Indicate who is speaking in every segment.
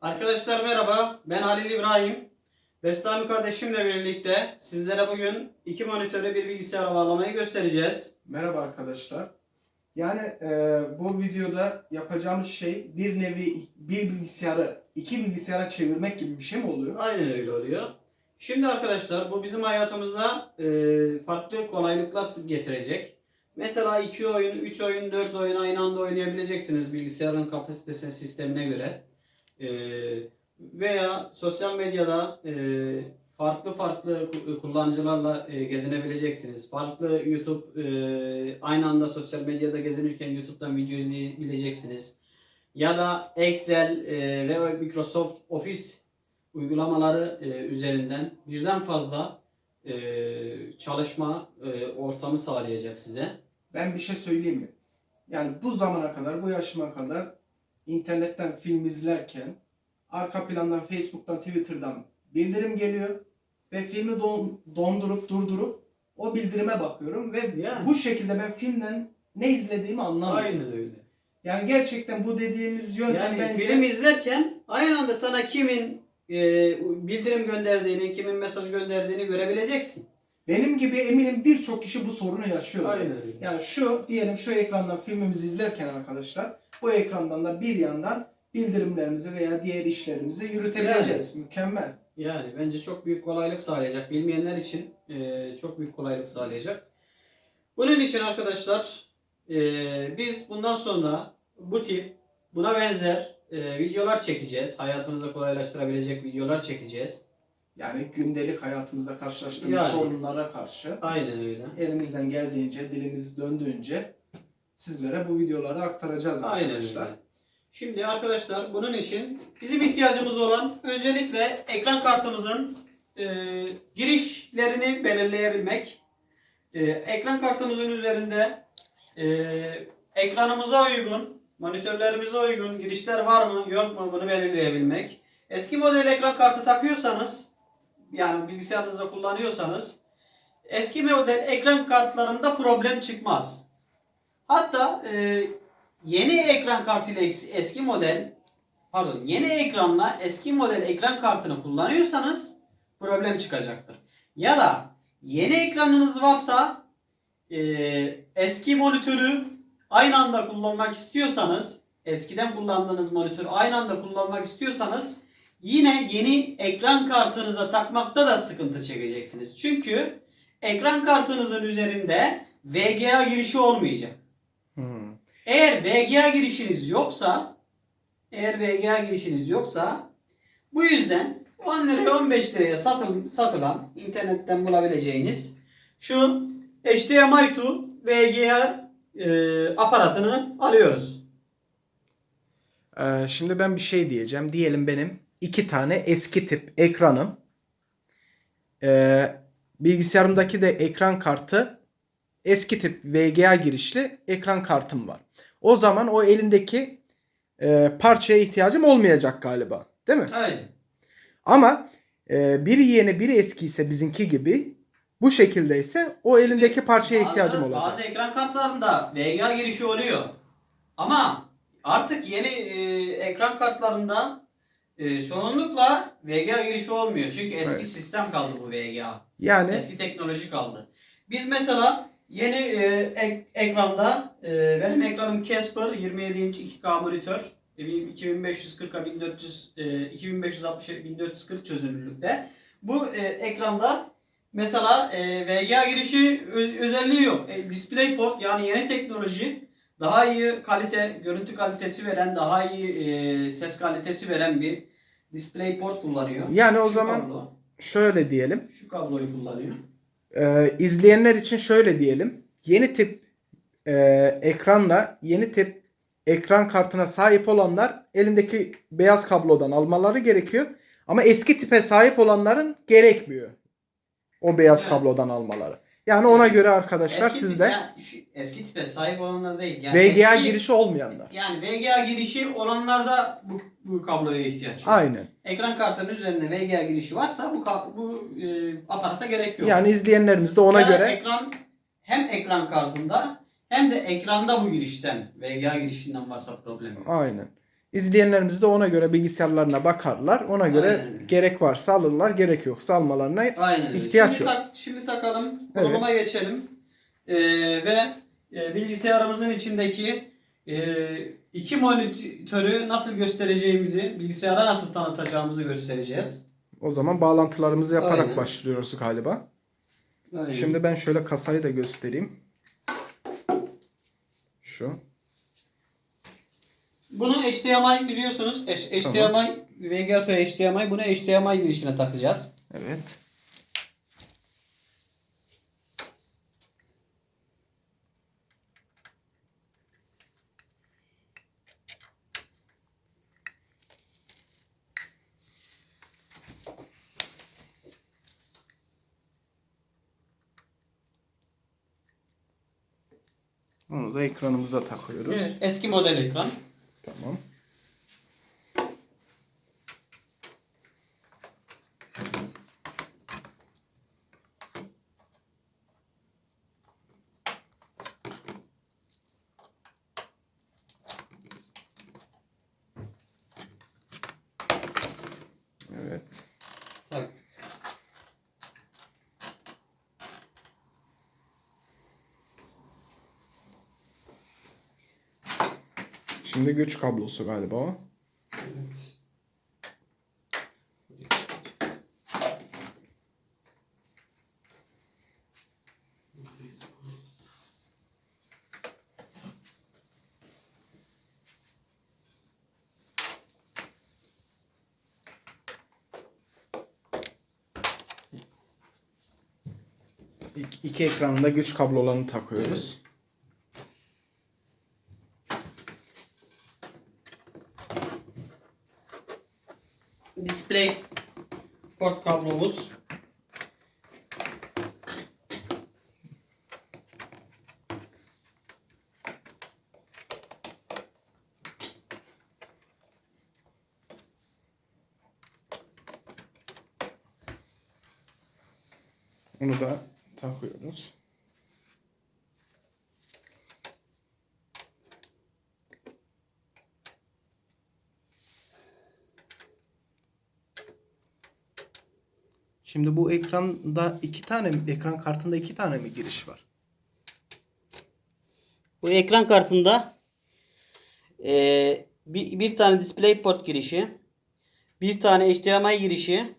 Speaker 1: Arkadaşlar merhaba, ben Halil İbrahim. Bestami kardeşimle birlikte sizlere bugün iki monitörü bir bilgisayara bağlamayı göstereceğiz.
Speaker 2: Merhaba arkadaşlar. Yani e, bu videoda yapacağımız şey bir nevi bir bilgisayarı iki bilgisayara çevirmek gibi bir şey mi oluyor?
Speaker 1: Aynen öyle oluyor. Şimdi arkadaşlar bu bizim hayatımızda e, farklı kolaylıklar getirecek. Mesela 2 oyun, 3 oyun, 4 oyun aynı anda oynayabileceksiniz bilgisayarın kapasitesine, sistemine göre. E, veya sosyal medyada e, farklı farklı ku- kullanıcılarla e, gezinebileceksiniz. Farklı YouTube e, aynı anda sosyal medyada gezinirken YouTube'dan video izleyebileceksiniz. Ya da Excel e, ve Microsoft Office uygulamaları e, üzerinden birden fazla e, çalışma e, ortamı sağlayacak size.
Speaker 2: Ben bir şey söyleyeyim mi? Yani bu zamana kadar, bu yaşıma kadar internetten film izlerken arka plandan Facebook'tan, Twitter'dan bildirim geliyor ve filmi don- dondurup durdurup o bildirime bakıyorum ve
Speaker 1: Yani.
Speaker 2: bu şekilde ben filmden ne izlediğimi anlamıyorum.
Speaker 1: Aynen öyle.
Speaker 2: Yani gerçekten bu dediğimiz yöntem
Speaker 1: Yani
Speaker 2: bence
Speaker 1: film izlerken aynı anda sana kimin e, bildirim gönderdiğini, kimin mesaj gönderdiğini görebileceksin.
Speaker 2: Benim gibi eminim birçok kişi bu sorunu yaşıyor.
Speaker 1: Aynen öyle.
Speaker 2: Yani şu diyelim şu ekrandan filmimizi izlerken arkadaşlar bu ekrandan da bir yandan bildirimlerimizi veya diğer işlerimizi yürütebileceğiz. Mükemmel.
Speaker 1: Yani bence çok büyük kolaylık sağlayacak. Bilmeyenler için e, çok büyük kolaylık sağlayacak. Bunun için arkadaşlar e, biz bundan sonra bu tip buna benzer e, videolar çekeceğiz. Hayatınızı kolaylaştırabilecek videolar çekeceğiz.
Speaker 2: Yani gündelik hayatımızda karşılaştığımız
Speaker 1: Yani.
Speaker 2: sorunlara karşı
Speaker 1: Aynen öyle.
Speaker 2: elimizden geldiğince, dilimiz döndüğünce sizlere bu videoları aktaracağız
Speaker 1: Aynen
Speaker 2: arkadaşlar.
Speaker 1: öyle. Şimdi arkadaşlar bunun için bizim ihtiyacımız olan öncelikle ekran kartımızın e, girişlerini belirleyebilmek. E, ekran kartımızın üzerinde e, ekranımıza uygun, monitörlerimize uygun girişler var mı yok mu bunu belirleyebilmek. Eski model ekran kartı takıyorsanız yani bilgisayarınızda kullanıyorsanız eski model ekran kartlarında problem çıkmaz. Hatta e, yeni ekran kartıyla eski, eski model pardon yeni ekranla eski model ekran kartını kullanıyorsanız problem çıkacaktır. Ya da yeni ekranınız varsa e, eski monitörü aynı anda kullanmak istiyorsanız eskiden kullandığınız monitörü aynı anda kullanmak istiyorsanız yine yeni ekran kartınıza takmakta da sıkıntı çekeceksiniz. Çünkü ekran kartınızın üzerinde VGA girişi olmayacak.
Speaker 2: Hmm.
Speaker 1: Eğer VGA girişiniz yoksa eğer VGA girişiniz yoksa bu yüzden 10 liraya 15 liraya satıl, satılan internetten bulabileceğiniz şu HDMI to VGA e, aparatını alıyoruz.
Speaker 2: Ee, şimdi ben bir şey diyeceğim. Diyelim benim iki tane eski tip ekranım. Ee, bilgisayarımdaki de ekran kartı eski tip VGA girişli ekran kartım var. O zaman o elindeki e, parçaya ihtiyacım olmayacak galiba. Değil mi?
Speaker 1: Aynen.
Speaker 2: Ama e, biri yeni biri eski ise bizimki gibi bu şekilde ise o elindeki parçaya ihtiyacım
Speaker 1: bazı,
Speaker 2: olacak.
Speaker 1: Bazı ekran kartlarında VGA girişi oluyor. Ama artık yeni e, ekran kartlarında e, çoğunlukla VGA girişi olmuyor. Çünkü eski
Speaker 2: Evet.
Speaker 1: sistem kaldı bu VGA.
Speaker 2: Yani
Speaker 1: Eski teknoloji kaldı. Biz mesela yeni e, ek- ekranda e, benim ekranım Casper 27 inç 2K monitör. E, 2540'a 1400 e, 2560'a 1440 çözünürlükte. Bu e, ekranda mesela e, VGA girişi ö- özelliği yok. E, DisplayPort yani yeni teknoloji daha iyi kalite, görüntü kalitesi veren, daha iyi e, ses kalitesi veren bir DisplayPort kullanıyor.
Speaker 2: Yani o
Speaker 1: Şu
Speaker 2: zaman-
Speaker 1: kablo,
Speaker 2: şöyle diyelim.
Speaker 1: şu kabloyu kullanıyor.
Speaker 2: Ee, izleyenler için şöyle diyelim. Yeni tip e, ekranla yeni tip ekran kartına sahip olanlar elindeki beyaz kablodan almaları gerekiyor. Ama eski tipe sahip olanların gerekmiyor. O beyaz
Speaker 1: Evet.
Speaker 2: kablodan almaları. Yani ona göre arkadaşlar
Speaker 1: Eski
Speaker 2: sizde
Speaker 1: yani şu- eski tipe sahip olanlar değil. Yani
Speaker 2: VGA
Speaker 1: eski-
Speaker 2: girişi olmayanlar.
Speaker 1: Yani VGA girişi olanlarda bu, bu kabloya ihtiyaç yok.
Speaker 2: Aynen.
Speaker 1: Ekran kartının üzerinde VGA girişi varsa bu bu e, aparata gerek yok.
Speaker 2: Yani izleyenlerimiz de ona
Speaker 1: Ya
Speaker 2: göre
Speaker 1: ekran hem ekran kartında hem de ekranda bu girişten VGA girişinden varsa problem
Speaker 2: aynen. İzleyenlerimiz de ona göre bilgisayarlarına bakarlar. Ona göre
Speaker 1: Aynen
Speaker 2: gerek varsa alırlar, gerek yoksa almalarına
Speaker 1: Aynen
Speaker 2: ihtiyaç
Speaker 1: şimdi
Speaker 2: yok.
Speaker 1: tak- şimdi takalım. Konuma geçelim. Ee, ve e, bilgisayarımızın içindeki e, iki monitörü nasıl göstereceğimizi, bilgisayara nasıl tanıtacağımızı göstereceğiz.
Speaker 2: O zaman bağlantılarımızı yaparak
Speaker 1: Aynen.
Speaker 2: başlıyoruz galiba.
Speaker 1: Aynen.
Speaker 2: Şimdi ben şöyle kasayı da göstereyim. Şu.
Speaker 1: Bunu HDMI biliyorsunuz. H- HDMI, VGA to HDMI. Bunu HDMI girişine takacağız.
Speaker 2: Evet. Onu da ekranımıza takıyoruz.
Speaker 1: Evet, eski model ekran.
Speaker 2: Tamam. Evet.
Speaker 1: Taktık.
Speaker 2: Şimdi güç kablosu galiba.
Speaker 1: Evet.
Speaker 2: İki, ekranında güç kablolarını takıyoruz.
Speaker 1: Display port kablomuz.
Speaker 2: Onu da takıyoruz. Şimdi bu ekranda iki tane ekran kartında iki tane mi giriş var?
Speaker 1: Bu ekran kartında eee, bir, bir tane DisplayPort girişi, bir tane HDMI girişi,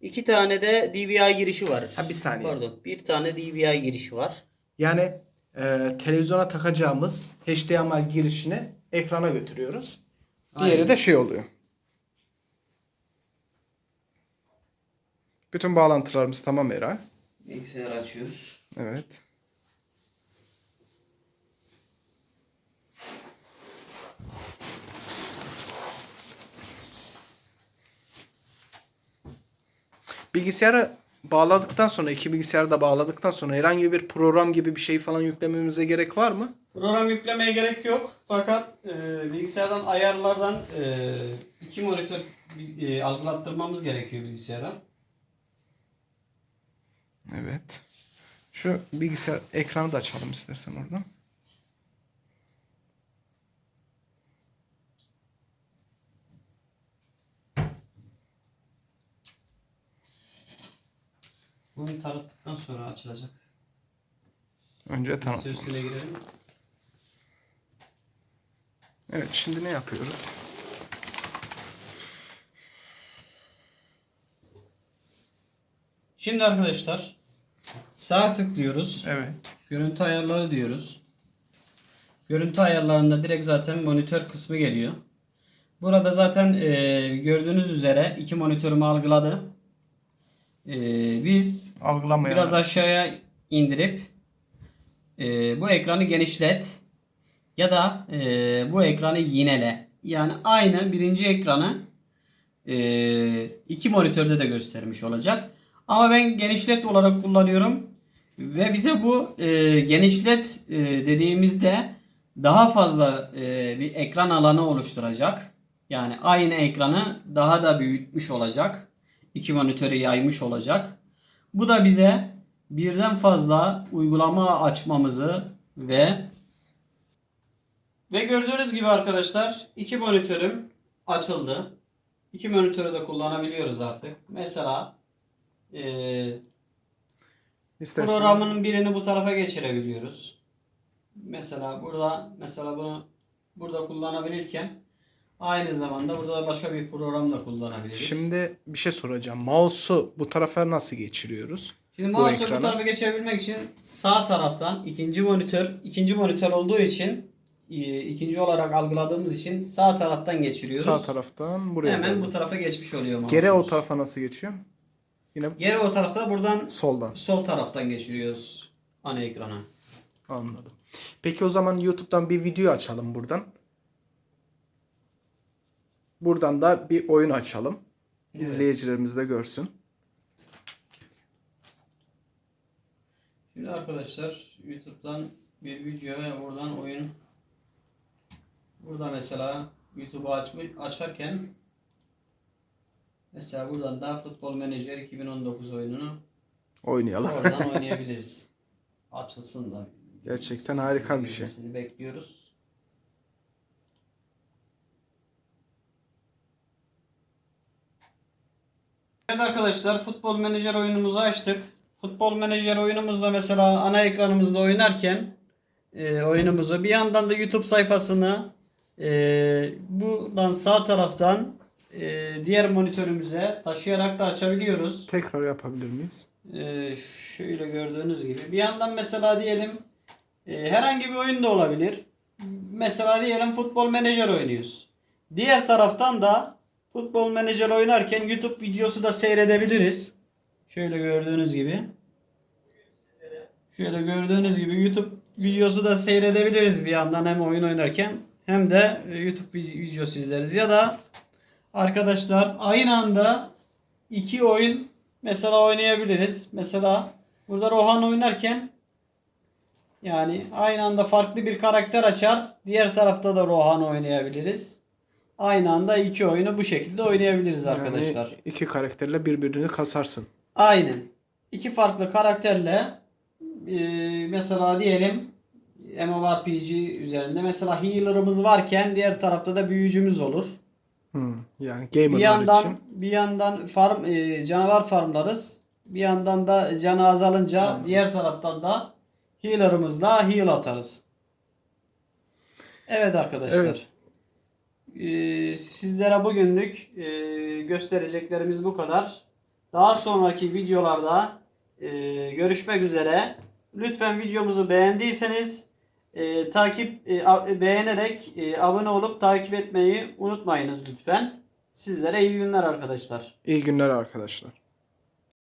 Speaker 1: iki tane de DVI girişi var.
Speaker 2: Ha, bir saniye.
Speaker 1: Pardon, bir tane DVI girişi var.
Speaker 2: Yani e, televizyona takacağımız HDMI girişini ekrana götürüyoruz. Diğeri
Speaker 1: Aynen.
Speaker 2: de şey oluyor. Bütün bağlantılarımız tamam Eray.
Speaker 1: Bilgisayarı açıyoruz.
Speaker 2: Evet. Bilgisayara bağladıktan sonra, iki bilgisayarı da bağladıktan sonra herhangi bir program gibi bir şey falan yüklememize gerek var mı?
Speaker 1: Program yüklemeye gerek yok. Fakat e, bilgisayardan ayarlardan e, iki monitör e, algılattırmamız gerekiyor bilgisayara.
Speaker 2: Evet. Şu bilgisayar ekranı da açalım istersen oradan.
Speaker 1: Bunu tanıttıktan sonra açılacak.
Speaker 2: Önce tanıtmamız lazım.
Speaker 1: girelim.
Speaker 2: Evet şimdi ne yapıyoruz?
Speaker 1: Şimdi arkadaşlar sağ tıklıyoruz.
Speaker 2: Evet.
Speaker 1: Görüntü ayarları diyoruz. Görüntü ayarlarında direkt zaten monitör kısmı geliyor. Burada zaten e, gördüğünüz üzere iki monitörümü algıladı. E, biz biraz aşağıya indirip e, bu ekranı genişlet ya da e, bu ekranı yinele. Yani aynı birinci ekranı e, iki monitörde de göstermiş olacak. Ama ben genişlet olarak kullanıyorum. Ve bize bu e, genişlet e, dediğimizde daha fazla e, bir ekran alanı oluşturacak. Yani aynı ekranı daha da büyütmüş olacak. İki monitörü yaymış olacak. Bu da bize birden fazla uygulama açmamızı ve Ve gördüğünüz gibi arkadaşlar iki monitörüm açıldı. İki monitörü de kullanabiliyoruz artık. Mesela eee
Speaker 2: İstersen
Speaker 1: programının birini bu tarafa geçirebiliyoruz. Mesela burada mesela bunu burada kullanabilirken aynı zamanda burada da başka bir program da kullanabiliriz.
Speaker 2: Şimdi bir şey soracağım. Mouse'u bu tarafa nasıl geçiriyoruz?
Speaker 1: Şimdi
Speaker 2: bu
Speaker 1: mouse'u bu
Speaker 2: ekrana-
Speaker 1: tarafa geçebilmek için sağ taraftan ikinci monitör, ikinci monitör olduğu için e, ikinci olarak algıladığımız için sağ taraftan geçiriyoruz.
Speaker 2: Sağ taraftan buraya.
Speaker 1: Hemen
Speaker 2: doğru.
Speaker 1: bu tarafa geçmiş oluyor
Speaker 2: Geri o
Speaker 1: mouse'umuz.
Speaker 2: tarafa nasıl geçiyor? Yine
Speaker 1: Geri o tarafta buradan
Speaker 2: soldan.
Speaker 1: sol taraftan geçiriyoruz ana ekrana.
Speaker 2: Anladım. Peki o zaman YouTube'dan bir video açalım buradan. Buradan da bir oyun açalım.
Speaker 1: Evet.
Speaker 2: İzleyicilerimiz de görsün.
Speaker 1: Şimdi arkadaşlar YouTube'dan bir video ve buradan oyun burada mesela YouTube'u açarken mesela buradan da Futbol Manager 2019 oyununu
Speaker 2: Oynayalım.
Speaker 1: oradan oynayabiliriz. Açılsın da.
Speaker 2: Gerçekten harika bir şey.
Speaker 1: Bekliyoruz. Evet arkadaşlar Futbol Manager oyunumuzu açtık. Futbol Manager oyunumuzda mesela ana ekranımızda oynarken e, oyunumuzu bir yandan da YouTube sayfasını e, buradan sağ taraftan e, diğer monitörümüze taşıyarak da açabiliyoruz.
Speaker 2: Tekrar yapabilir miyiz?
Speaker 1: Ee, şöyle gördüğünüz gibi. Bir yandan mesela diyelim e, herhangi bir oyun da olabilir. Mesela diyelim futbol menajer oynuyoruz. Diğer taraftan da futbol menajer oynarken YouTube videosu da seyredebiliriz. Şöyle gördüğünüz gibi. Şöyle gördüğünüz gibi YouTube videosu da seyredebiliriz bir yandan hem oyun oynarken hem de e, YouTube vi- videosu izleriz. Ya da arkadaşlar aynı anda iki oyun mesela oynayabiliriz. Mesela burada Rohan oynarken yani aynı anda farklı bir karakter açar. Diğer tarafta da Rohan oynayabiliriz. Aynı anda iki oyunu bu şekilde oynayabiliriz arkadaşlar.
Speaker 2: Yani iki karakterle birbirini kasarsın.
Speaker 1: Aynen. İki farklı karakterle e, mesela diyelim MMORPG üzerinde mesela healer'ımız varken diğer tarafta da büyücümüz olur.
Speaker 2: Hmm, Yani
Speaker 1: Bir
Speaker 2: gamerlar
Speaker 1: yandan
Speaker 2: için.
Speaker 1: bir yandan farm e, canavar farmlarız. Bir yandan da canı azalınca
Speaker 2: Anladım.
Speaker 1: diğer taraftan da healer'ımızla heal atarız. Evet arkadaşlar.
Speaker 2: Evet.
Speaker 1: E, sizlere bugünlük e, göstereceklerimiz bu kadar. Daha sonraki videolarda e, görüşmek üzere. Lütfen videomuzu beğendiyseniz e, takip e, beğenerek e, abone olup takip etmeyi unutmayınız lütfen. Sizlere iyi günler arkadaşlar.
Speaker 2: İyi günler arkadaşlar.